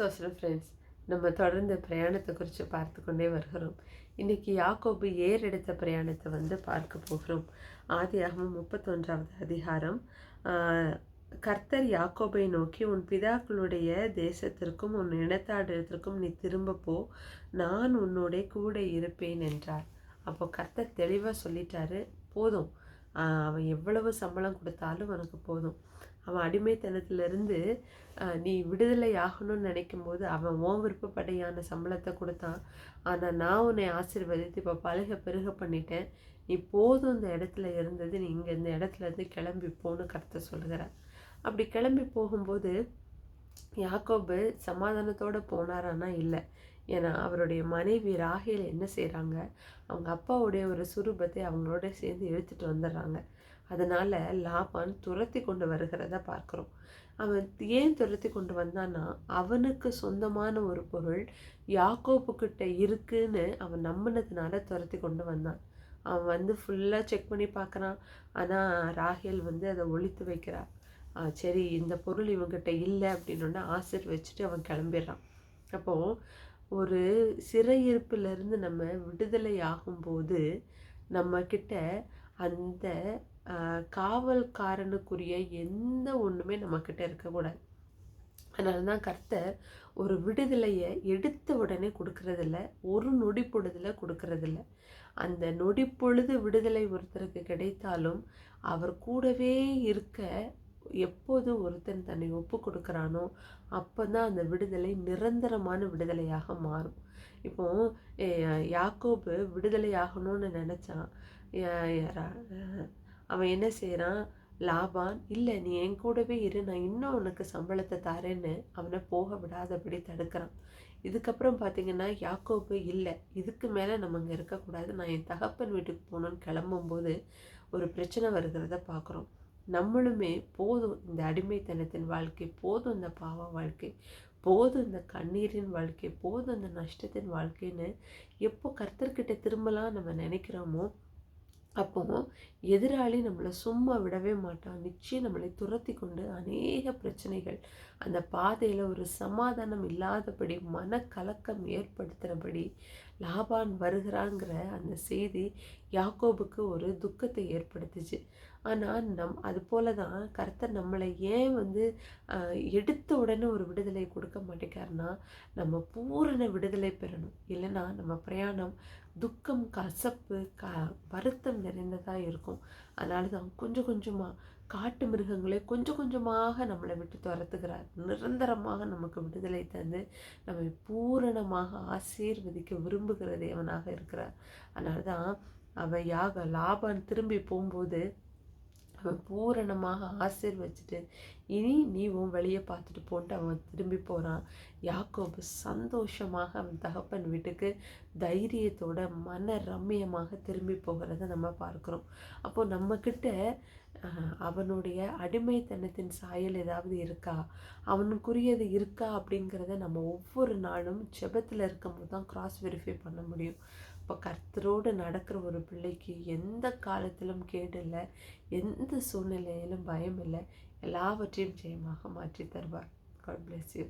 Social friends நம்ம தொடர்ந்து பிரயாணத்தை குறித்து பார்த்து கொண்டே வருகிறோம். இன்றைக்கி யாக்கோபு ஏர் எடுத்த பிரயாணத்தை வந்து பார்க்க போகிறோம். ஆதியாகமம் முப்பத்தொன்றாவது அதிகாரம். கர்த்தர் யாக்கோபை நோக்கி உன் பிதாக்களுடைய தேசத்திற்கும் உன் இனத்தாடத்திற்கும் நீ திரும்ப போ. நான் உன்னோட கூட இருப்பேன் என்றார். அப்போ கர்த்தர் தெளிவாக சொல்லிட்டாரு போதும். அவன் எவ்வளவு சம்பளம் கொடுத்தாலும் உனக்கு போதும். அவன் அடிமைத்தனத்திலிருந்து நீ விடுதலை ஆகணும்னு நினைக்கும் போது அவன் ஓன் விருப்பப்படையான சம்பளத்தை கொடுத்தான். ஆனால் நான் உன்னை ஆசீர்வதித்து இப்போ பழக பெருக பண்ணிட்டேன். நீ போதும் இந்த இடத்துல இருந்தது நீ இங்கே இந்த இடத்துல இருந்து கிளம்பி போன்னு கருத்தை சொல்கிற அப்படி கிளம்பி போகும்போது யாக்கோபு சமாதானத்தோடு போனாரானா இல்லை. ஏன்னா அவருடைய மனைவி ராகையில் என்ன செய்கிறாங்க அவங்க அப்பாவுடைய ஒரு சுரூபத்தை அவங்களோட சேர்ந்து இழுத்துட்டு வந்துடுறாங்க. அதனால் லாபான் துரத்தி கொண்டு வருகிறத பார்க்குறோம். அவன் ஏன் துரத்தி கொண்டு வந்தான்னா அவனுக்கு சொந்தமான ஒரு பொருள் யாக்கோப்புக்கிட்ட இருக்குன்னு அவன் நம்பினதுனால துரத்தி கொண்டு வந்தான். அவன் வந்து ஃபுல்லாக செக் பண்ணி பார்க்குறான். ஆனால் ராகேல் வந்து அதை ஒழித்து வைக்கிறா சரி இந்த பொருள் இவங்கிட்ட இல்லை அப்படின்னோடனே ஆசிர் வச்சுட்டு அவன் கிளம்பிடுறான். அப்போது ஒரு சிறையிருப்பிலிருந்து நம்ம விடுதலை ஆகும்போது நம்மக்கிட்ட அந்த காவல்காரனுக்குரிய எந்த ஒன்றுமே நம்மக்கிட்ட இருக்கக்கூடாது. அதனால தான் கர்த்தர் ஒரு விடுதலையை எடுத்த உடனே கொடுக்கறதில்ல ஒரு நொடி பொழுதில் கொடுக்கறதில்ல. அந்த நொடி பொழுது விடுதலை ஒருத்தருக்கு கிடைத்தாலும் அவர் கூடவே இருக்க எப்போது ஒருத்தன் தன்னை ஒப்பு கொடுக்குறானோ அப்போ தான் அந்த விடுதலை நிரந்தரமான விடுதலையாக மாறும். இப்போ யாக்கோபு விடுதலை ஆகணும்னு நினச்சான் அவன் என்ன செய்கிறான் லாபான் இல்லை நீ என் கூடவே இரு. நான் இன்னும் உனக்கு சம்பளத்தை தரேன்னு அவனை போக விடாதபடி தடுக்கிறான். இதுக்கப்புறம் பார்த்தீங்கன்னா யாக்கோபு இல்லை இதுக்கு மேலே நம்ம இங்கே இருக்கக்கூடாது. நான் என் தகப்பன் வீட்டுக்கு போகணுன்னு கிளம்பும்போது ஒரு பிரச்சனை வருகிறத பார்க்குறோம் நம்மளுமே போதும் இந்த அடிமைத்தனத்தின் வாழ்க்கை போதும் இந்த பாவ வாழ்க்கை போதும் இந்த கண்ணீரின் வாழ்க்கை போதும் இந்த நஷ்டத்தின் வாழ்க்கைன்னு எப்போ கர்த்தர்கிட்ட திரும்பலாம் நம்ம நினைக்கிறோமோ அப்போ எதிராளி நம்மளை சும்மா விடவே மாட்டான். நிச்சயம் நம்மளை துரத்தி கொண்டு அநேக பிரச்சனைகள் அந்த பாதையில் ஒரு சமாதானம் இல்லாதபடி மனக்கலக்கம் ஏற்படுத்துகிறபடி லாபான் வருகிறாங்கிற அந்த செய்தி யாக்கோபுக்கு ஒரு துக்கத்தை ஏற்படுத்துச்சு. ஆனால் நம் அது போல தான் கர்த்தர் நம்மளை ஏன் வந்து எடுத்த உடனே ஒரு விடுதலை கொடுக்க மாட்டேங்காருன்னா நம்ம பூரண விடுதலை பெறணும். இல்லைன்னா நம்ம பிரயாணம் துக்கம் கசப்பு க வருத்தம் நிறைந்ததாக இருக்கும். அதனால தான் கொஞ்சம் கொஞ்சமாக காட்டு மிருகங்களே கொஞ்சம் கொஞ்சமாக நம்மளை விட்டு துரத்துகிறார். நிரந்தரமாக நமக்கு விடுதலை தந்து நம்மை பூரணமாக ஆசீர்வதிக்க விரும்புகிற தேவனாக இருக்கிறார். அதனால தான் அவன் யாக லாபான் திரும்பி போகும்போது அவன் பூரணமாக ஆசிர்வச்சிட்டு இனி நீ உன் வழியை பார்த்துட்டு போன்ட்டு அவன் திரும்பி போகிறான் யாக்கோபு சந்தோஷமாக அவன் தகப்பன் வீட்டுக்கு தைரியத்தோட மன ரம்மியமாக திரும்பி போகிறத நம்ம பார்க்குறோம். அப்போது நம்மக்கிட்ட அவனுடைய அடிமைத்தனத்தின் சாயல் ஏதாவது இருக்கா? அவனுக்குரியது இருக்கா அப்படிங்கிறத நம்ம ஒவ்வொரு நாளும் ஜெபத்தில் இருக்கும்போது தான் கிராஸ் வெரிஃபை பண்ண முடியும். இப்போ கர்த்தரோடு நடக்கிற ஒரு பிள்ளைக்கு எந்த காலத்திலும் கேடு இல்லை எந்த சூழ்நிலையிலும் பயம் இல்லை எல்லாவற்றையும் ஜெயமாக மாற்றி தருவார். God bless you